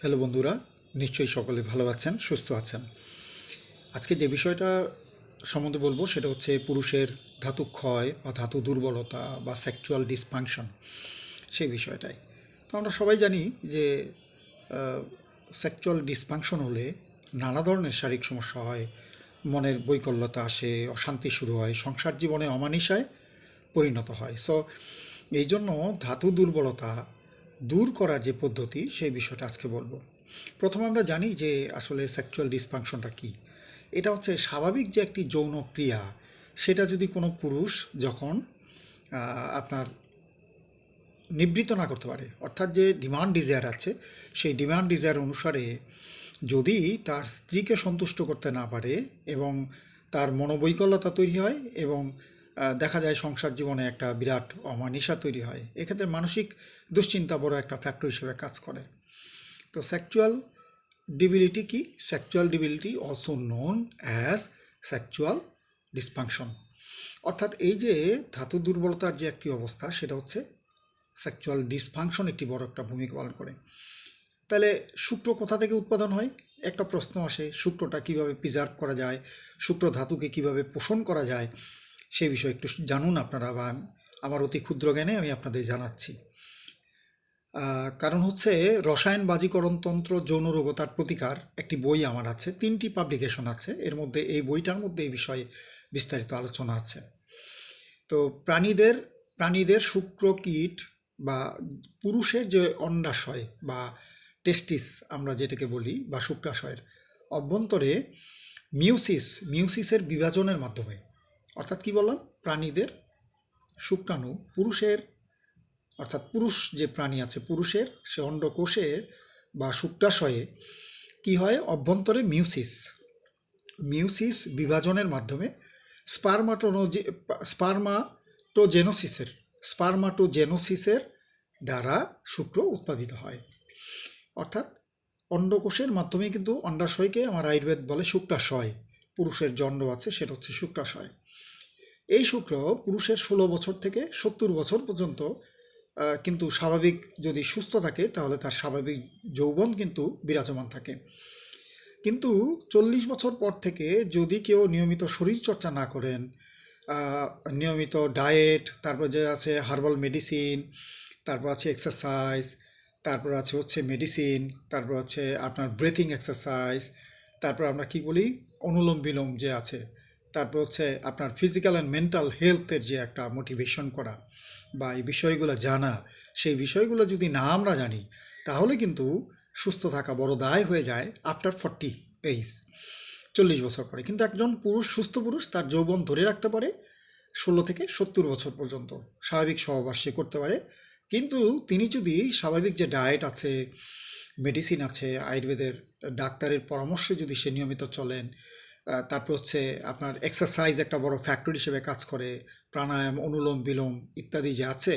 Hello বন্ধুরা, নিশ্চয়ই সকলে ভালো আছেন, সুস্থ আছেন। আজকে যে বিষয়টা সম্বন্ধে বলব সেটা হচ্ছে পুরুষের ধাতু ক্ষয় বা ধাতু দুর্বলতা বা সেক্সুয়াল ডিসফাংশন সেই বিষয়টাই। তো আমরা সবাই জানি যে সেক্সুয়াল ডিসফাংশন হলে নানা ধরনের শারীরিক সমস্যা হয়, মনের বৈকল্যতা আসে, অশান্তি শুরু হয়, সংসার জীবনে অমানিসায় পরিণত হয়। সো এই জন্য ধাতু দুর্বলতা দূর করার যে পদ্ধতি, সেই বিষয়টা আজকে বলব। প্রথমে আমরা জানি যে আসলে সেক্সুয়াল ডিসফাংশনটা কী। এটা হচ্ছে স্বাভাবিক যে একটি যৌন ক্রিয়া, সেটা যদি কোনো পুরুষ যখন আপনার নিবৃত্ত না করতে পারে, অর্থাৎ যে ডিমান্ড ডিজায়ার আছে, সেই ডিমান্ড ডিজায়ার অনুসারে যদি তার স্ত্রীকে সন্তুষ্ট করতে না পারে এবং তার মনোবৈকল্যতা তৈরি হয় এবং দেখা যায় সংসার জীবনে একটা বিরাট অমানিসা তৈরি হয়। এক্ষেত্রে মানসিক দুশ্চিন্তা বড় একটা ফ্যাক্টর হিসেবে কাজ করে। তো সেক্সুয়াল ডিবিলিটি কি? Sexual debility also known as sexual dysfunction অর্থাৎ এই যে ধাতু দুর্বলতার যে একটি অবস্থা, সেটা হচ্ছে সেক্সুয়াল ডিসফাংশন একটি বড় একটা ভূমিকা পালন করে। তাহলে শুক্র কোথা থেকে উৎপাদন হয়? একটা প্রশ্ন আসে, শুক্রটা কীভাবে প্রিজার্ভ করা যায়? শুক্র ধাতুকে কীভাবে পোষণ করা যায়? সেই বিষয়ে একটু জানুন আপনারা বা আমার অতি ক্ষুদ্র জ্ঞানে আমি আপনাদের জানাচ্ছি। কারণ হচ্ছে রসায়ন বাজিকরণতন্ত্র যৌন রোগতার প্রতিকার একটি বই আমার আছে, তিনটি পাবলিকেশন আছে, এর মধ্যে এই বইটার মধ্যে এই বিষয়ে বিস্তারিত আলোচনা আছে। তো প্রাণীদের প্রাণীদের শুক্র কীট বা পুরুষের যে অন্ডাশয় বা টেস্টিস আমরা যেটাকে বলি বা শুক্রাশয়ের অভ্যন্তরে মিউসিস, মিউসিসের বিভাজনের মাধ্যমে অর্থাৎ কি বললাম? প্রাণীদের শুক্রাণু, পুরুষের, অর্থাৎ পুরুষ যে প্রাণী আছে পুরুষের, সে অন্ডকোষে বা শুক্রাশয়ে কি হয়? অভ্যন্তরে মিউসিস। মিউসিস বিভাজনের মাধ্যমে স্পারমাটোনোজে স্পারমাটোজেনোসিসের স্পারমাটোজেনোসিসের দ্বারা শুক্র উৎপাদিত হয়। অর্থাৎ অন্ডকোষের মাধ্যমে কিন্তু অন্ডাশয়কে আমার আয়ুর্বেদ বলে শুক্রাশয়। পুরুষের জন্ড আছে, সেটা হচ্ছে শুক্রাশয়। এই শুক্র পুরুষের ষোলো বছর থেকে সত্তর বছর পর্যন্ত কিন্তু স্বাভাবিক যদি সুস্থ থাকে, তাহলে তার স্বাভাবিক যৌবন কিন্তু বিরাজমান থাকে। কিন্তু চল্লিশ বছর পর থেকে যদি কেউ নিয়মিত শরীরচর্চা না করেন নিয়মিত ডায়েট, তারপর যে আছে হার্বাল মেডিসিন, তারপর আছে এক্সারসাইজ, তারপর আছে হচ্ছে মেডিসিন, তারপর আছে আপনার ব্রেথিং এক্সারসাইজ, তারপর আমরা কি বলি? অনুলোম বিলোম যে আছে, তারপর হচ্ছে আপনার ফিজিক্যাল অ্যান্ড মেন্টাল হেলথের যে একটা মোটিভেশন করা বা এই বিষয়গুলো জানা, সেই বিষয়গুলো যদি না আমরা জানি, তাহলে কিন্তু সুস্থ থাকা বড় দায় হয়ে যায় আফটার ফর্টি এইজ চল্লিশ বছর পরে। কিন্তু একজন পুরুষ, সুস্থ পুরুষ তার যৌবন ধরে রাখতে পারে ষোলো থেকে সত্তর বছর পর্যন্ত, স্বাভাবিক সহবাস করতে পারে। কিন্তু তিনি যদি স্বাভাবিক যে ডায়েট আছে মেডিসিন আছে, আয়ুর্বেদের ডাক্তারের পরামর্শে যদি সে নিয়মিত চলেন তারপর হচ্ছে আপনার এক্সারসাইজ একটা বড় ফ্যাক্টর হিসেবে কাজ করে, প্রাণায়াম, অনুলোম, বিলোম ইত্যাদি যে আছে,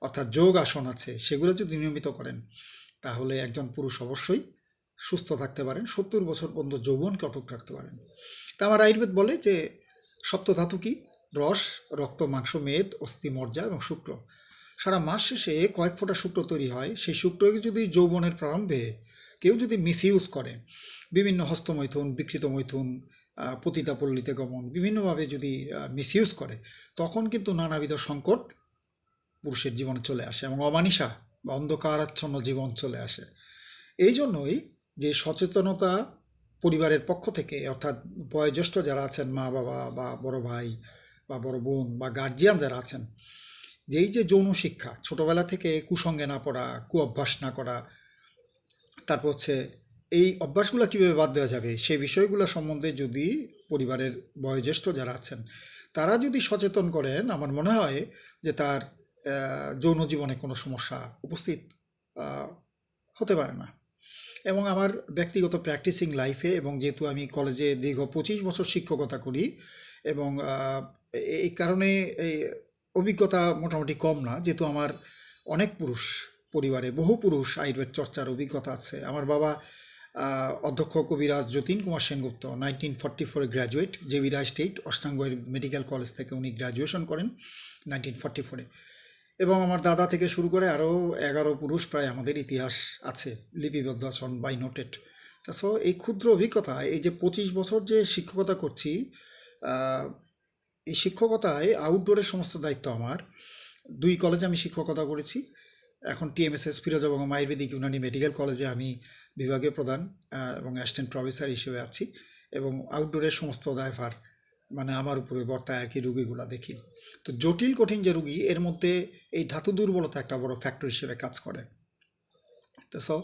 অর্থাৎ যোগ আসন আছে, সেগুলো যদি নিয়মিত করেন, তাহলে একজন পুরুষ অবশ্যই সুস্থ থাকতে পারেন, সত্তর বছর পর্যন্ত যৌবনকে অটুক রাখতে পারেন। তা আমার আয়ুর্বেদ বলে যে সপ্তধাতু কি? রস, রক্ত, মাংস, মেদ, অস্থি, মজ্জা এবং শুক্র। সারা মাস শেষে কয়েক ফোঁটা শুক্র তৈরি হয়। সেই শুক্রকে যদি যৌবনের প্রারম্ভে কেউ যদি মিসইউজ করে, বিভিন্ন হস্তমৈথুন, বিকৃত মৈথুন পতিতা পল্লীতে গমন, বিভিন্নভাবে যদি মিসইউজ করে, তখন কিন্তু নানাবিধ সংকট পুরুষের জীবনে চলে আসে এবং অমানিসা বা অন্ধকারাচ্ছন্ন জীবন চলে আসে। এই জন্যই যে সচেতনতা পরিবারের পক্ষ থেকে, অর্থাৎ বয়োজ্যেষ্ঠ যারা আছেন মা বাবা বা বড় ভাই বা বড় বোন বা গার্জিয়ান যারা আছেন যে এই যে যৌন শিক্ষা, ছোটবেলা থেকে কুসঙ্গে না পড়া কু অভ্যাস না করা, তারপর হচ্ছে এই অভ্যাসগুলো কীভাবে বাদ দেওয়া যাবে? সেই বিষয়গুলো সম্বন্ধে যদি পরিবারের বয়োজ্যেষ্ঠ যারা আছেন, তারা যদি সচেতন করেন, আমার মনে হয় যে তার যৌন জীবনে কোনো সমস্যা উপস্থিত হতে পারে না। এবং আমার ব্যক্তিগত প্র্যাকটিসিং লাইফে এবং যেহেতু আমি কলেজে দীর্ঘ পঁচিশ বছর শিক্ষকতা করি এবং এই কারণে এই অভিজ্ঞতা মোটামুটি কম না, যেহেতু আমার অনেক পুরুষ পরিবারে, বহু পুরুষ আয়ুর্বেদ চর্চার অভিজ্ঞতা আছে। আমার বাবা অধ্যক্ষ কবিরাজ যতীন কুমার সেনগুপ্ত নাইনটিন ফর্টি ফোরে গ্র্যাজুয়েট জেবিরা স্টেট অষ্টাঙ্গ মেডিকেল কলেজ থেকে উনি গ্র্যাজুয়েশন করেন নাইনটিন ফর্টি ফোরে এবং আমার দাদা থেকে শুরু করে আরও এগারো পুরুষ প্রায় আমাদের ইতিহাস আছে, লিপিবদ্ধ আছেন বাই নোটেড তা সো এই ক্ষুদ্র অভিজ্ঞতা, এই যে পঁচিশ বছর যে শিক্ষকতা করছি এই শিক্ষকতায় আউটডোরের সমস্ত দায়িত্ব আমার। দুই কলেজে আমি শিক্ষকতা করেছি। এখন TMSS Firoza Begum Ayurvedic Unani medical কলেজে আমি বিভাগীয় প্রধান এবং অ্যাসিস্ট্যান্ট প্রফেসর হিসেবে আছি এবং আউটডোরের সমস্ত দায়ভার মানে আমার উপরে বর্তায় আর কি রুগীগুলো দেখি। তো জটিল, কঠিন যে রুগী, এর মধ্যে এই ধাতু দুর্বলতা একটা বড় ফ্যাক্টর হিসেবে কাজ করে। তো সো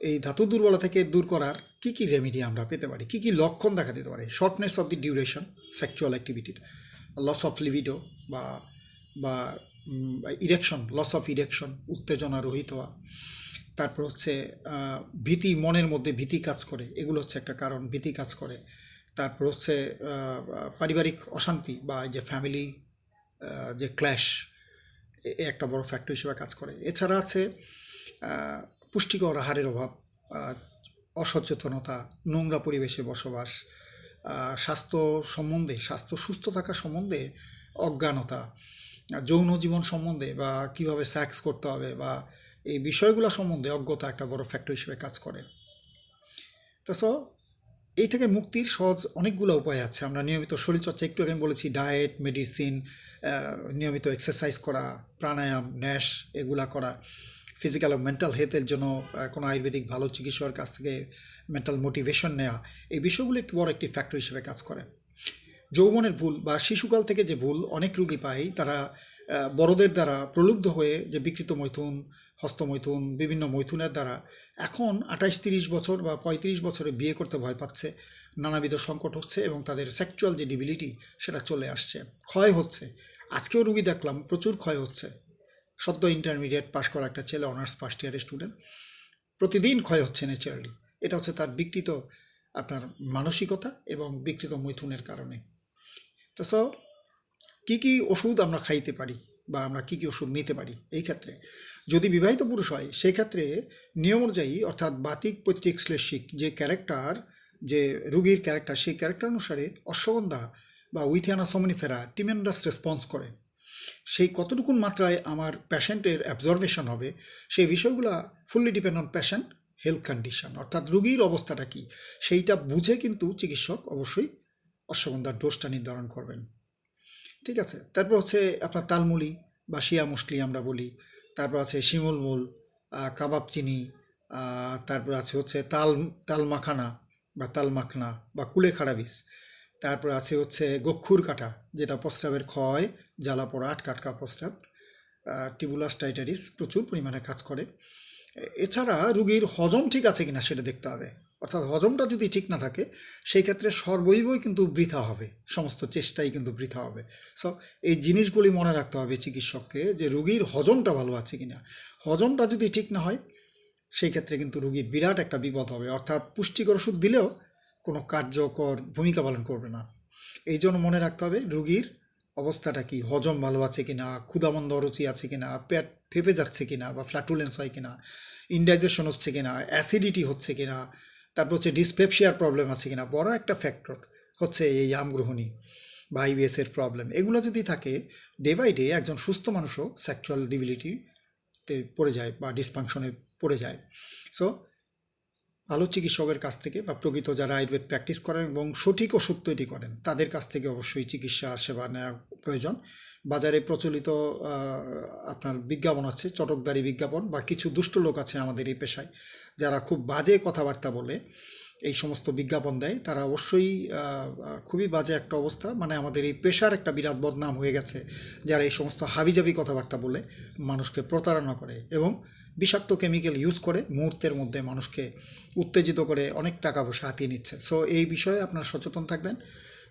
এই ধাতু দুর্বলতা থেকে দূর করার কি কি রেমিডি আমরা পেতে পারি? কি কি লক্ষণ দেখা দিতে পারে? Shortness of the duration sexual অ্যাক্টিভিটির loss of libido বা বা ইরেকশন লস অফ ইরেকশন উত্তেজনা রহিত হওয়া। তারপর হচ্ছে ভীতি, মনের মধ্যে ভীতি কাজ করে। এগুলো হচ্ছে একটা কারণ, ভীতি কাজ করে। তারপর হচ্ছে পারিবারিক অশান্তি বা যে ফ্যামিলি যে ক্ল্যাশ এ একটা বড় ফ্যাক্টর হিসেবে কাজ করে। এছাড়া আছে পুষ্টিকর আহারের অভাব অসচেতনতা, নোংরা পরিবেশে বসবাস স্বাস্থ্য সম্বন্ধে, স্বাস্থ্য সুস্থ থাকা সম্বন্ধে অজ্ঞানতা, যৌন জীবন সম্বন্ধে বা কীভাবে সেক্স করতে হবে বা এই বিষয়গুলো সম্বন্ধে অজ্ঞতা একটা বড় ফ্যাক্টর হিসেবে কাজ করে। তো এই থেকে মুক্তির সহজ অনেকগুলো উপায় আছে। আমরা নিয়মিত শরীরচর্চা, একটু আগে বলেছি ডায়েট মেডিসিন নিয়মিত এক্সারসাইজ করা, প্রাণায়াম ন্যাশ এগুলা করা। ফিজিক্যাল ও মেন্টাল হেলথের জন্য কোনো আয়ুর্বেদিক ভালো চিকিৎসকের কাছ থেকে মেন্টাল মোটিভেশন নেওয়া এই বিষয়গুলো একটি বড় একটি ফ্যাক্টর হিসেবে কাজ করে। যৌবনের ভুল বা শিশুকাল থেকে যে ভুল অনেক রুগী পায়, তারা বড়দের দ্বারা প্রলুব্ধ হয়ে যে বিকৃত মৈথুন, হস্তমৈথুন, বিভিন্ন মৈথুনের দ্বারা এখন আঠাইশ তিরিশ বছর বা পঁয়ত্রিশ বছরে বিয়ে করতে ভয় পাচ্ছে, নানাবিধ সংকট হচ্ছে এবং তাদের সেক্সুয়াল যে ডিবিলিটি সেটা চলে আসছে। ক্ষয় হচ্ছে। আজকেও রুগী দেখলাম প্রচুর ক্ষয় হচ্ছে। সদ্য ইন্টারমিডিয়েট পাশ করা একটা ছেলে অনার্স ফার্স্ট ইয়ারের স্টুডেন্ট প্রতিদিন ক্ষয় হচ্ছে ন্যাচারালি এটা হচ্ছে তার বিকৃত আপনার মানসিকতা এবং বিকৃত মৈথুনের কারণে। তো সো কী কী ওষুধ আমরা খাইতে পারি বা আমরা কী কী ওষুধ নিতে পারি এই ক্ষেত্রে? যদি বিবাহিত পুরুষ হয়, সেই ক্ষেত্রে নিয়ম অনুযায়ী, অর্থাৎ বাতিক, পৈতৃক, শ্লেষিক যে ক্যারেক্টার যে রুগীর ক্যারেক্টার সেই ক্যারেক্টার অনুসারে অশ্বগন্ধা বা উইথিয়ানা সমনিফেরা টিমেন্ডাস রেসপন্স করে। সেই কতটুকুন মাত্রায় আমার প্যাশেন্টের অ্যাবজর্ভেশন হবে, সেই বিষয়গুলো fully depend on patient health condition অর্থাৎ রুগীর অবস্থাটা কি, সেইটা বুঝে কিন্তু চিকিৎসক অবশ্যই অশ্বগন্ধার ডোজটা নির্ধারণ করবেন। ঠিক আছে? তারপর হচ্ছে আপনার তালমুলি বা শিয়া মুসলি আমরা বলি, তারপর আছে শিমুলমুল কাবাব চিনি তারপর আছে হচ্ছে তাল তাল মাখানা বা তাল মাখনা বা কুলেখাড়া বীজ, তারপর আছে হচ্ছে গক্ষুর কাটা, যেটা প্রস্রাবের ক্ষয় জ্বালা পোড়া আটকা আটকা প্রস্রাব টিবুলাস টাইটারিস প্রচুর পরিমাণে কাজ করে। এছাড়া রুগীর হজম ঠিক আছে কিনা সেটা দেখতে হবে। অর্থাৎ হজমটা যদি ঠিক না থাকে, সেই ক্ষেত্রে সর্বৈবই কিন্তু বৃথা হবে। সমস্ত চেষ্টাই কিন্তু বৃথা হবে। সো এই জিনিসগুলি মনে রাখতে হবে চিকিৎসককে যে রুগীর হজমটা ভালো আছে কিনা। হজমটা যদি ঠিক না হয়, সেই ক্ষেত্রে কিন্তু রুগীর বিরাট একটা বিপদ হবে। অর্থাৎ পুষ্টিকর ওষুধ দিলেও কোনো কার্যকর ভূমিকা পালন করবে না। এই জন্য মনে রাখতে হবে রুগীর অবস্থাটা কি? হজম ভালো আছে কিনা? ক্ষুদামন্দ অরুচি আছে কি না পেট ফেপে যাচ্ছে কি না বা ফ্ল্যাটুলেন্স হয় কি না ইনডাইজেশন হচ্ছে কি না অ্যাসিডিটি হচ্ছে কি না তারপর হচ্ছে ডিসপেপসিয়ার প্রবলেম আছে কি না বড় একটা ফ্যাক্টর হচ্ছে এই আমগ্রহণী বা আইবিএসের প্রবলেম এগুলো যদি থাকে ডে বাই ডে একজন সুস্থ মানুষও সেক্সুয়াল ডিবিলিটিতে পড়ে যায় বা ডিসফাংশনে পড়ে যায়। সো ভালো চিকিৎসকের কাছ থেকে বা প্রকৃত যারা আয়ুর্বেদ প্র্যাকটিস করেন এবং সঠিক ওষুধ তৈরি করেন, তাদের কাছ থেকে অবশ্যই চিকিৎসা সেবা নেওয়া প্রয়োজন। বাজারে প্রচলিত আপনার বিজ্ঞাপন আছে, চটকদারি বিজ্ঞাপন বা কিছু দুষ্ট লোক আছে আমাদের এই পেশায়, যারা খুব বাজে কথাবার্তা বলে এই সমস্ত বিজ্ঞাপন দেয়, তারা অবশ্যই খুবই বাজে একটা অবস্থা। মানে আমাদের এই পেশার একটা বিরাট বদনাম হয়ে গেছে, যারা এই সমস্ত হাবিজাবি কথাবার্তা বলে, মানুষকে প্রতারণা করে এবং বিষাক্ত কেমিক্যাল ইউজ করে, মুহূর্তের মধ্যে মানুষকে উত্তেজিত করে অনেক টাকা পয়সা হাতিয়ে নিচ্ছে। সো এই বিষয়ে আপনারা সচেতন থাকবেন।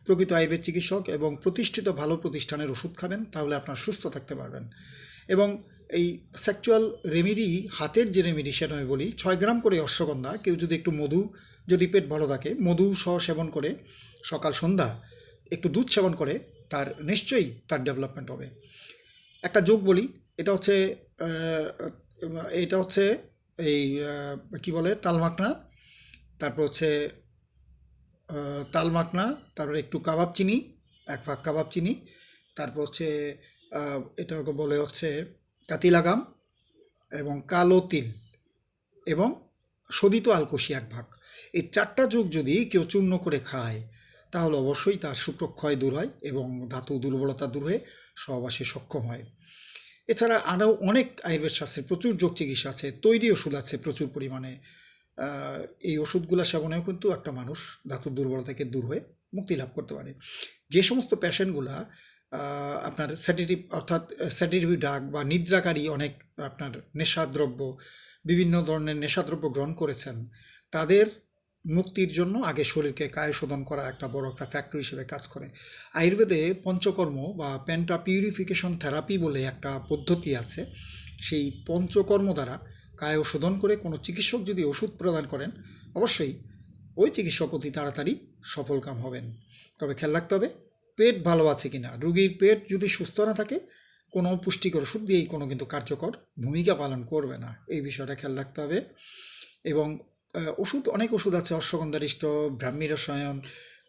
প্রকৃত আয়ুর্বেদ চিকিৎসক এবং প্রতিষ্ঠিত ভালো প্রতিষ্ঠানের ওষুধ খাবেন, তাহলে আপনারা সুস্থ থাকতে পারবেন। এবং এই সেক্সুয়াল রেমেডি হাতের যে রেমেডি সেটা আমি বলি, ছয় গ্রাম করে অশ্বগন্ধা, কেউ যদি একটু মধু, যদি পেট ভালো থাকে, মধু সহ সেবন করে সকাল সন্ধ্যা একটু দুধ সেবন করে, তার নিশ্চয়ই তার ডেভেলপমেন্ট হবে। একটা যোগ বলি, এটা হচ্ছে এটা হচ্ছে এই কি বলে তালমাকনা তারপর হচ্ছে তালমাকনা তারপরে একটু কাবাব চিনি, এক ভাগ কাবাব চিনি, তারপর হচ্ছে এটাকে বলে হচ্ছে কাতিলাগাম এবং কালো তিল এবং শোধিত আলকোষি এক ভাগ। এই চারটা যোগ যদি কেউ চূর্ণ করে খায়, তাহলে অবশ্যই তার শুক্রক্ষয় দূর হয় এবং ধাতু দুর্বলতা দূর হয়ে সহবাসে সক্ষম হয়। এছাড়া আরও অনেক আয়ুর্বেদ শাস্ত্রে প্রচুর যোগ চিকিৎসা আছে, তৈরি ওষুধ আছে প্রচুর পরিমাণে। এই ওষুধগুলো সেবনেও কিন্তু একটা মানুষ ধাতুর দুর্বলতা থেকে দূর হয়ে মুক্তি লাভ করতে পারে। যে সমস্ত পেশেন্টগুলা আপনার স্যাটিটিভ অর্থাৎ স্যাটিটিভ ডাক বা নিদ্রাকারী অনেক আপনার নেশাদ্রব্য, বিভিন্ন ধরনের নেশাদ্রব্য গ্রহণ করেছেন, তাদের মুক্তির জন্য আগে শরীরকে কায় শোধন করা একটা বড় একটা ফ্যাক্টর হিসেবে কাজ করে। আয়ুর্বেদে পঞ্চকর্ম বা প্যান্টা পিউরিফিকেশন থেরাপি বলে একটা পদ্ধতি আছে। সেই পঞ্চকর্ম দ্বারা কায় শোধন করে কোনো চিকিৎসক যদি ওষুধ প্রদান করেন, অবশ্যই ওই চিকিৎসক অতি তাড়াতাড়ি সফলকাম হবেন। তবে খেয়াল রাখতে হবে, পেট ভালো আছে কিনা রুগীর পেট যদি সুস্থ না থাকে, কোনো পুষ্টিকর ওষুধ দিয়েই কোনো কিন্তু কার্যকর ভূমিকা পালন করবে না। এই বিষয়টা খেয়াল রাখতে হবে। এবং ওষুধ, অনেক ওষুধ আছে অশ্বগন্ধারিষ্ট ব্রাহ্মী রসায়ন,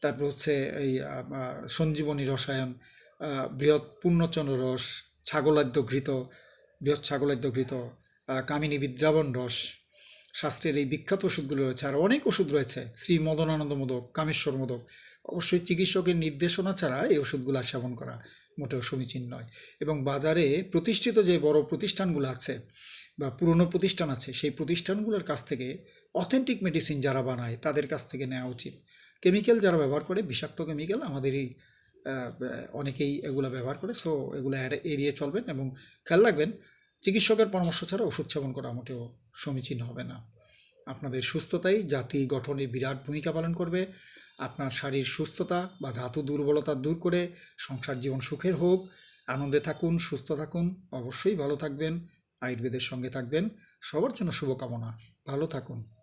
তারপর হচ্ছে এই সঞ্জীবনী রসায়ন বৃহৎ পূর্ণচন্দ্র রস ছাগলাদ্য ঘৃত বৃহৎ ছাগলাদ্য ঘৃত কামিনী বিদ্রাবণ রস, শাস্ত্রের এই বিখ্যাত ওষুধগুলো রয়েছে আর অনেক ওষুধ রয়েছে, শ্রী মদনানন্দ মোদক, কামেশ্বর মোদক। অবশ্যই চিকিৎসকের নির্দেশনা ছাড়া এই ওষুধগুলো সেবন করা মোটেও সমীচীন নয়। এবং বাজারে প্রতিষ্ঠিত যে বড় প্রতিষ্ঠানগুলো আছে বা পুরনো প্রতিষ্ঠান আছে, সেই প্রতিষ্ঠানগুলোর কাছ থেকে অথেন্টিক মেডিসিন যারা বানায়, তাদের কাছ থেকে নেওয়া উচিত। কেমিক্যাল যারা ব্যবহার করে, বিষাক্ত কেমিক্যাল আমাদের এই অনেকেই এগুলো ব্যবহার করে সো এগুলো এড়ে- এড়িয়ে চলবেন এবং খেয়াল রাখবেন, চিকিৎসকের পরামর্শ ছাড়া ওষুধ সেবন করা মোটেও সমীচীন হবে না। আপনাদের সুস্থতাই জাতি গঠনে বিরাট ভূমিকা পালন করবে। আপনার শারীর সুস্থতা বা ধাতু দুর্বলতা দূর করে সংসার জীবন সুখের হোক। আনন্দে থাকুন, সুস্থ থাকুন, অবশ্যই ভালো থাকবেন, আয়ুর্বেদের সঙ্গে থাকবেন। সবার জন্য শুভকামনা। ভালো থাকুন।